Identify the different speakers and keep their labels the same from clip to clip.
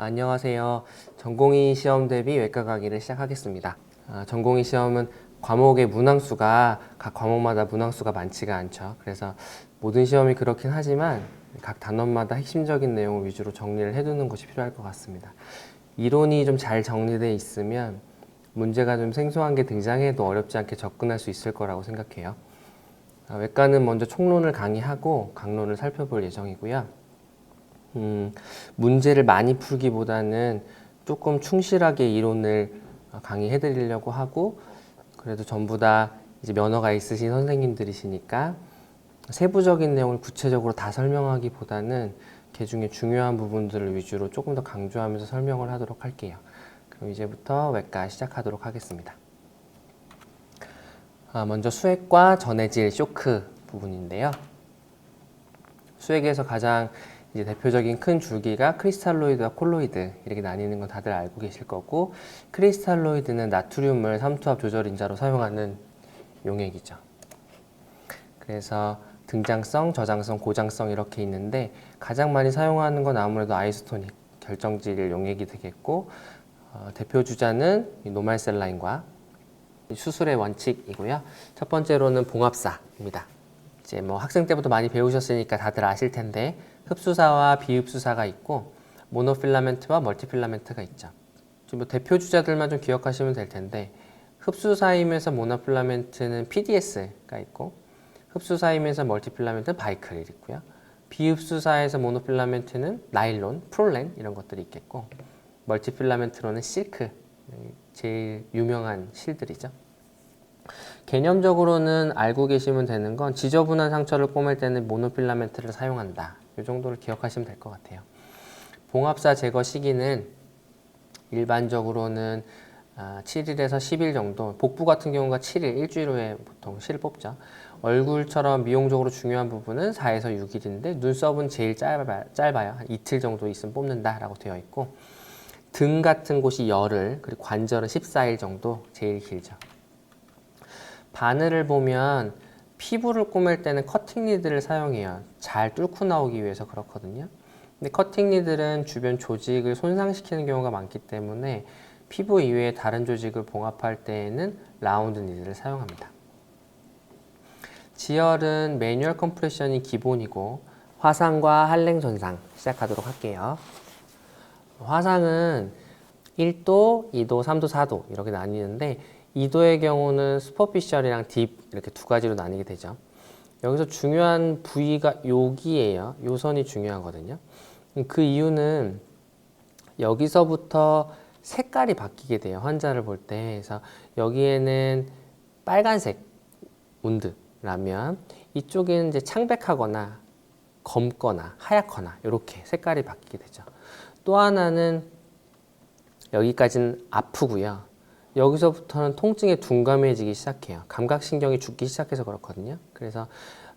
Speaker 1: 안녕하세요. 전공의 시험 대비 외과 강의를 시작하겠습니다. 아, 전공의 시험은 과목의 문항수가 각 과목마다 문항수가 많지가 않죠. 그래서 모든 시험이 그렇긴 하지만 각 단원마다 핵심적인 내용을 위주로 정리를 해두는 것이 필요할 것 같습니다. 이론이 좀 잘 정리되어 있으면 문제가 좀 생소한 게 등장해도 어렵지 않게 접근할 수 있을 거라고 생각해요. 아, 외과는 먼저 총론을 강의하고 강론을 살펴볼 예정이고요. 음, 문제를 많이 풀기보다는 조금 충실하게 이론을 강의해 드리려고 하고 그래도 전부 다 이제 면허가 있으신 선생님들이시니까 세부적인 내용을 구체적으로 다 설명하기보다는 그 중에 중요한 부분들을 위주로 조금 더 강조하면서 설명을 하도록 할게요. 그럼 이제부터 외과 시작하도록 하겠습니다. 아, 먼저 수액과 전해질 쇼크 부분인데요. 수액에서 가장 이제 대표적인 큰 줄기가 크리스탈로이드와 콜로이드 이렇게 나뉘는 건 다들 알고 계실 거고 크리스탈로이드는 나트륨을 삼투압 조절 인자로 사용하는 용액이죠. 그래서 등장성, 저장성, 고장성 이렇게 있는데 가장 많이 사용하는 건 아무래도 아이소토닉 결정질 용액이 되겠고 어, 대표 주자는 이 노말셀 라인과 수술의 원칙이고요. 첫 번째로는 봉합사입니다. 이제 뭐 학생 때부터 많이 배우셨으니까 다들 아실 텐데 흡수사와 비흡수사가 있고 모노필라멘트와 멀티필라멘트가 있죠. 좀 뭐 대표 주자들만 좀 기억하시면 될 텐데 흡수사임에서 모노필라멘트는 PDS가 있고 흡수사임에서 멀티필라멘트는 바이크릴 있고요. 비흡수사에서 모노필라멘트는 나일론, 프롤렌 이런 것들이 있겠고 멀티필라멘트로는 실크 제일 유명한 실들이죠. 개념적으로는 알고 계시면 되는 건 지저분한 상처를 꼬맬 때는 모노필라멘트를 사용한다. 이 정도를 기억하시면 될 것 같아요. 봉합사 제거 시기는 일반적으로는 7일에서 10일 정도, 복부 같은 경우가 7일, 일주일 후에 보통 실을 뽑죠. 얼굴처럼 미용적으로 중요한 부분은 4에서 6일인데 눈썹은 제일 짧아, 짧아요. 한 이틀 정도 있으면 뽑는다 라고 되어 있고 등 같은 곳이 열흘, 그리고 관절은 14일 정도 제일 길죠. 바늘을 보면 피부를 꼬맬 때는 커팅 니드를 사용해요. 잘 뚫고 나오기 위해서 그렇거든요. 근데 커팅 니들은 주변 조직을 손상시키는 경우가 많기 때문에 피부 이외의 다른 조직을 봉합할 때에는 라운드 니드를 사용합니다. 지혈은 매뉴얼 컴프레션이 기본이고 화상과 한랭 전상 시작하도록 할게요. 화상은 1도, 2도, 3도, 4도 이렇게 나뉘는데 2도의 경우는 슈퍼피셜이랑 딥 이렇게 두 가지로 나뉘게 되죠. 여기서 중요한 부위가 여기예요. 요 선이 중요하거든요. 그 이유는 여기서부터 색깔이 바뀌게 돼요. 환자를 볼 때. 그래서 여기에는 빨간색 운드라면 이쪽에는 이제 창백하거나 검거나 하얗거나 이렇게 색깔이 바뀌게 되죠. 또 하나는 여기까지는 아프고요. 여기서부터는 통증에 둔감해지기 시작해요. 감각신경이 죽기 시작해서 그렇거든요. 그래서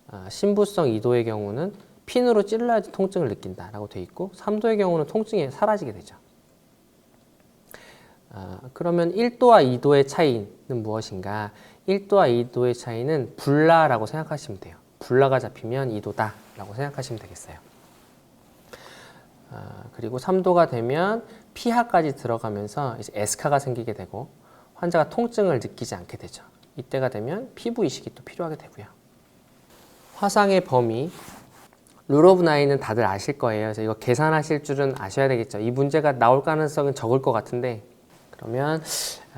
Speaker 1: 어, 신부성 2도의 경우는 핀으로 찔러야지 통증을 느낀다라고 돼 있고 3도의 경우는 통증이 사라지게 되죠. 어, 그러면 1도와 2도의 차이는 무엇인가? 1도와 2도의 차이는 불라라고 생각하시면 돼요. 불라가 잡히면 2도다라고 생각하시면 되겠어요. 어, 그리고 3도가 되면 피하까지 들어가면서 이제 에스카가 생기게 되고 환자가 통증을 느끼지 않게 되죠. 이때가 되면 피부 이식이 또 필요하게 되고요. 화상의 범위 룰 오브 나인은 다들 아실 거예요. 그래서 이거 계산하실 줄은 아셔야 되겠죠. 이 문제가 나올 가능성은 적을 것 같은데 그러면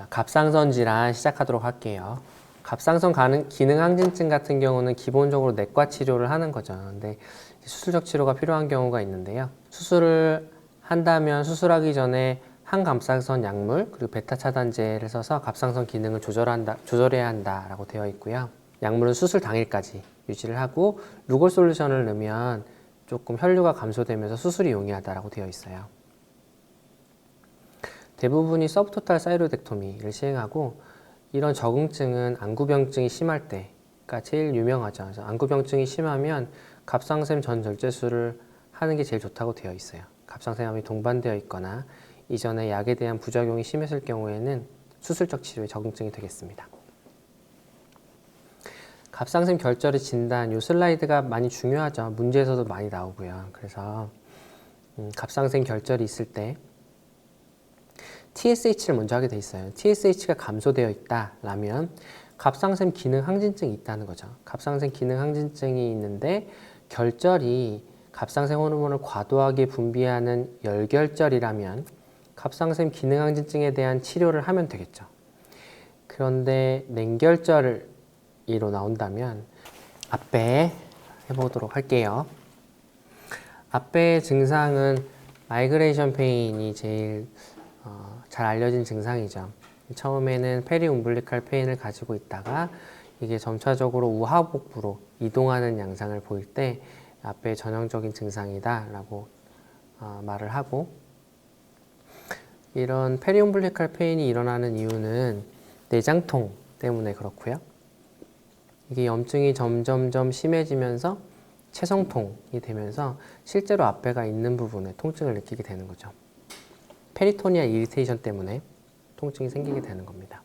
Speaker 1: 갑상선 질환 시작하도록 할게요. 갑상선 기능 항진증 같은 경우는 기본적으로 내과 치료를 하는 거죠. 근데 수술적 치료가 필요한 경우가 있는데요. 수술을 한다면 수술하기 전에 항갑상선 약물 그리고 베타 차단제를 써서 갑상선 기능을 조절한다, 조절해야 한다라고 되어 있고요. 약물은 수술 당일까지 유지를 하고 루골 솔루션을 넣으면 조금 혈류가 감소되면서 수술이 용이하다라고 되어 있어요. 대부분이 서브토탈 사이로덱토미를 시행하고 이런 적응증은 안구병증이 심할 때가 제일 유명하죠. 그래서 안구병증이 심하면 갑상샘 전 절제술을 하는 게 제일 좋다고 되어 있어요. 갑상샘암이 동반되어 있거나 이전에 약에 대한 부작용이 심했을 경우에는 수술적 치료에 적응증이 되겠습니다. 갑상샘 결절의 진단, 요 슬라이드가 많이 중요하죠. 문제에서도 많이 나오고요. 그래서 음, 갑상샘 결절이 있을 때 TSH를 먼저 하게 돼 있어요. TSH가 감소되어 있다라면 갑상샘 기능 항진증이 있다는 거죠. 갑상샘 기능 항진증이 있는데 결절이 갑상샘 호르몬을 과도하게 분비하는 열결절이라면 갑상샘 기능 항진증에 대한 치료를 하면 되겠죠. 그런데 냉결절이로 나온다면 앞배 해보도록 할게요. 앞배의 증상은 마이그레이션 페인이 제일 어, 잘 알려진 증상이죠. 처음에는 페리움블리칼 페인을 가지고 있다가 이게 점차적으로 우하복부로 이동하는 양상을 보일 때 앞배의 전형적인 증상이다라고 어, 말을 하고 이런 페리움블리칼 페인이 일어나는 이유는 내장통 때문에 그렇고요. 이게 염증이 점점점 심해지면서 체성통이 되면서 실제로 앞배가 있는 부분에 통증을 느끼게 되는 거죠. 페리토니아 이리테이션 때문에 통증이 생기게 되는 겁니다.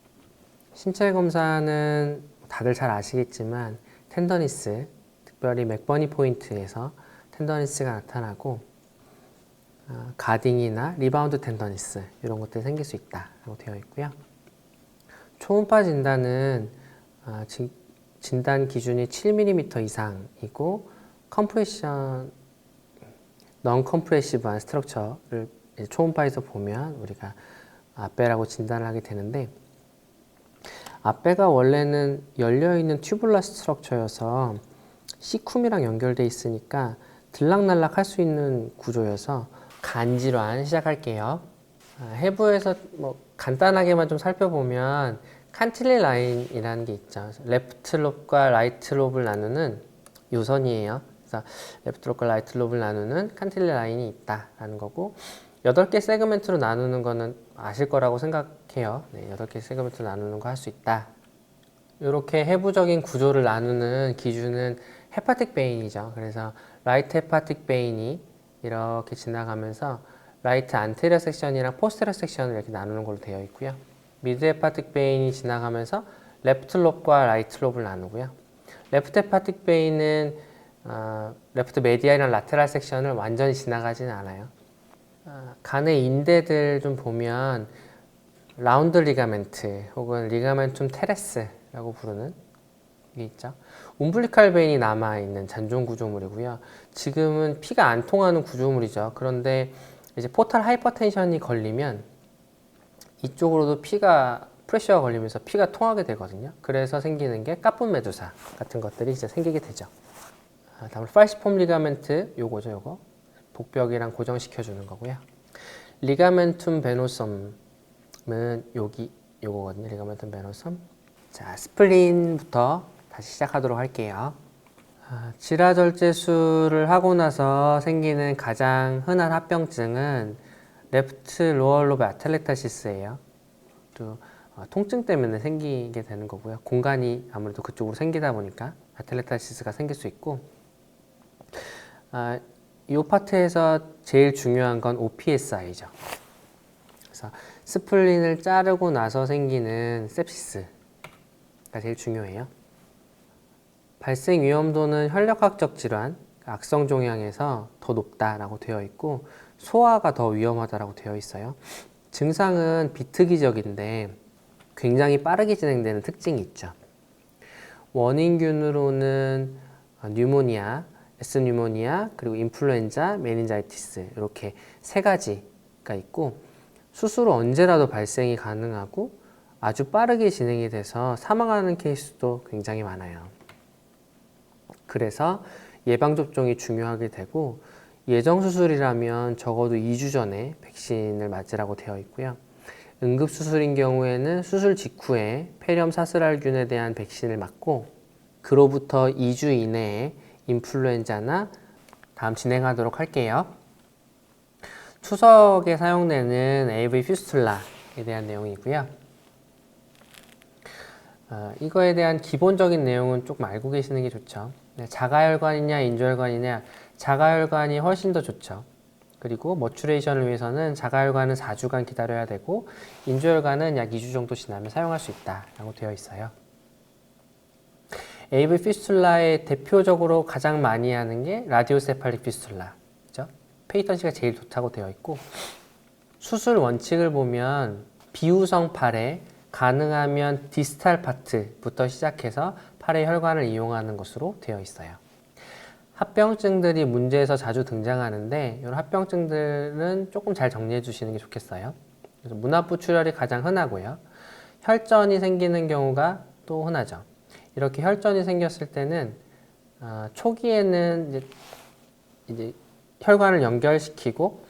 Speaker 1: 신체 검사는 다들 잘 아시겠지만 텐더니스, 특별히 맥버니 포인트에서 텐더니스가 나타나고 어, 가딩이나 리바운드 텐더니스 이런 것들이 생길 수 있다라고 되어 있고요. 초음파 진단은 어, 진, 진단 기준이 7mm 이상이고 컴프레션 넌 컴프레시브한 스트럭처를 초음파에서 보면 우리가 앞배라고 진단을 하게 되는데 앞배가 원래는 열려 있는 튜블라 스트럭처여서 시쿰이랑 연결돼 있으니까 들락날락 할 수 있는 구조여서 간질환 시작할게요. 아, 해부에서 뭐 간단하게만 좀 살펴보면 칸틸리 라인이라는 게 있죠. 레프트 롭과 라이트 롭을 나누는 요선이에요. 그래서 레프트 롭과 라이트 롭을 나누는 칸틸리 라인이 있다라는 거고 여덟 개 세그멘트로 나누는 거는 아실 거라고 생각해요. 네, 여덟 개 세그멘트로 나누는 거 할 수 있다. 이렇게 해부적인 구조를 나누는 기준은 헤파틱 베인이죠. 그래서 라이트 헤파틱 베인이 이렇게 지나가면서 라이트 안테리어 섹션이랑 포스테리어 섹션을 이렇게 나누는 걸로 되어 있고요. 미드 헤파틱 베인이 지나가면서 레프트 롭과 라이트 롭을 나누고요. 레프트 헤파틱 베인은 어, 레프트 메디아이랑 라테랄 섹션을 완전히 지나가지는 않아요. 어, 간의 인대들 좀 보면 라운드 리가멘트 혹은 리가멘툼 테레스라고 부르는 게 있죠. 움블리칼 베인이 남아 있는 잔존 구조물이고요. 지금은 피가 안 통하는 구조물이죠. 그런데 이제 포탈 하이퍼텐션이 걸리면 이쪽으로도 피가 프레셔가 걸리면서 피가 통하게 되거든요. 그래서 생기는 게 까뿐 메두사 같은 것들이 이제 생기게 되죠. 아, 다음으로 팔시폼 리가멘트 요거죠, 요거. 복벽이랑 고정시켜 주는 거고요. 리가멘툼 베노섬은 여기 요거거든요. 리가멘툼 베노섬. 자, 스플린부터 다시 시작하도록 할게요. 아, 지라절제술을 하고 나서 생기는 가장 흔한 합병증은 레프트 로어 로브 아텔렉타시스예요. 또 어, 통증 때문에 생기게 되는 거고요. 공간이 아무래도 그쪽으로 생기다 보니까 아텔렉타시스가 생길 수 있고 아, 이 파트에서 제일 중요한 건 OPSI죠. 그래서 스플린을 자르고 나서 생기는 sepsis가 제일 중요해요. 발생 위험도는 혈력학적 질환, 악성 종양에서 더 높다라고 되어 있고 소아가 더 위험하다라고 되어 있어요. 증상은 비특이적인데 굉장히 빠르게 진행되는 특징이 있죠. 원인균으로는 뉴모니아, S 뉴모니아, 그리고 인플루엔자, 메닌자이티스 이렇게 세 가지가 있고 수술 후 언제라도 발생이 가능하고 아주 빠르게 진행이 돼서 사망하는 케이스도 굉장히 많아요. 그래서 예방 접종이 중요하게 되고 예정 수술이라면 적어도 2주 전에 백신을 맞으라고 되어 있고요. 응급 수술인 경우에는 수술 직후에 폐렴 사슬알균에 대한 백신을 맞고 그로부터 2주 이내에 인플루엔자나 다음 진행하도록 할게요. 추석에 사용되는 AV 퓨스툴라에 대한 내용이고요. 어, 이거에 대한 기본적인 내용은 조금 알고 계시는 게 좋죠. 네, 자가혈관이냐 인조혈관이냐 자가혈관이 훨씬 더 좋죠. 그리고 머추레이션을 위해서는 자가혈관은 4주간 기다려야 되고 인조혈관은 약 2주 정도 지나면 사용할 수 있다라고 되어 있어요. AV 피스툴라의 대표적으로 가장 많이 하는 게 라디오세팔릭 피스툴라. 그죠? 페이턴시가 제일 좋다고 되어 있고 수술 원칙을 보면 비우성 팔에 가능하면 디스탈 파트부터 시작해서 팔의 혈관을 이용하는 것으로 되어 있어요. 합병증들이 문제에서 자주 등장하는데 이런 합병증들은 조금 잘 정리해 주시는 게 좋겠어요. 그래서 문화부 출혈이 가장 흔하고요. 혈전이 생기는 경우가 또 흔하죠. 이렇게 혈전이 생겼을 때는 아, 초기에는 이제, 이제 혈관을 연결시키고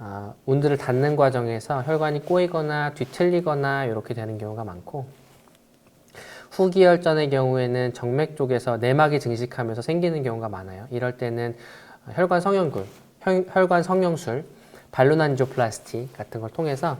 Speaker 1: 아, 운들을 닫는 과정에서 혈관이 꼬이거나 뒤틀리거나 이렇게 되는 경우가 많고 후기 혈전의 경우에는 정맥 쪽에서 내막이 증식하면서 생기는 경우가 많아요. 이럴 때는 혈관 성형굴, 혈, 혈관 성형술, 발루난지오플라스티 같은 걸 통해서